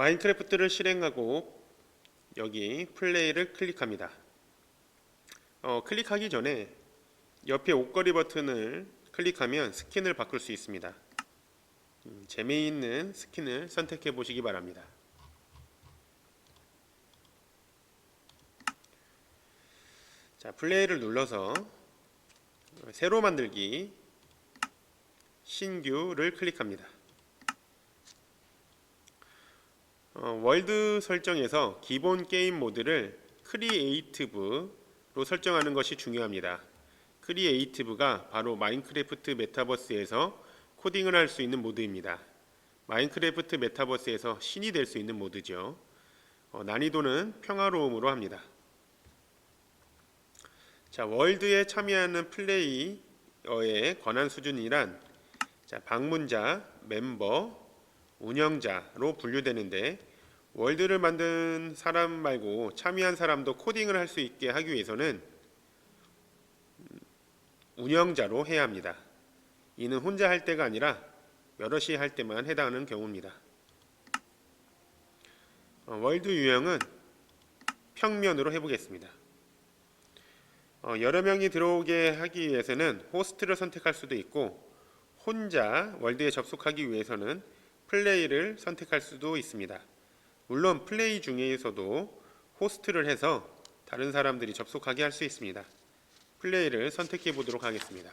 마인크래프트를 실행하고 여기 플레이를 클릭합니다. 어, 클릭하기 전에 옆에 옷걸이 버튼을 클릭하면 스킨을 바꿀 수 있습니다. 음, 재미있는 스킨을 선택해 보시기 바랍니다. 자, 플레이를 눌러서 새로 만들기 신규를 클릭합니다. 어, 월드 설정에서 기본 게임 모드를 크리에이티브로 설정하는 것이 중요합니다. 크리에이티브가 바로 마인크래프트 메타버스에서 코딩을 할 수 있는 모드입니다. 마인크래프트 메타버스에서 신이 될 수 있는 모드죠. 어, 난이도는 평화로움으로 합니다. 자, 월드에 참여하는 플레이어의 권한 수준이란 자, 방문자, 멤버, 운영자로 분류되는데 월드를 만든 사람 말고 참여한 사람도 코딩을 할 수 있게 하기 위해서는 음, 운영자로 해야 합니다. 이는 혼자 할 때가 아니라 여럿이 할 때만 해당하는 경우입니다. 어, 월드 유형은 평면으로 해보겠습니다. 어, 여러 명이 들어오게 하기 위해서는 호스트를 선택할 수도 있고 혼자 월드에 접속하기 위해서는 플레이를 선택할 수도 있습니다. 물론 플레이 중에서도 호스트를 해서 다른 사람들이 접속하게 할 수 있습니다. 플레이를 선택해 보도록 하겠습니다.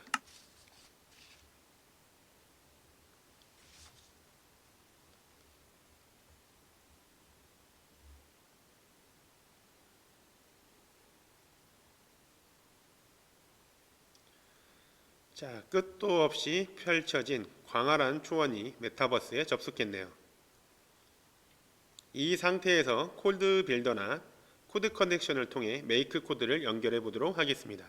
자, 끝도 없이 펼쳐진 광활한 초원이 메타버스에 접속했네요. 이 상태에서 코드 빌더나 코드 커넥션을 통해 메이크 코드를 연결해 보도록 하겠습니다.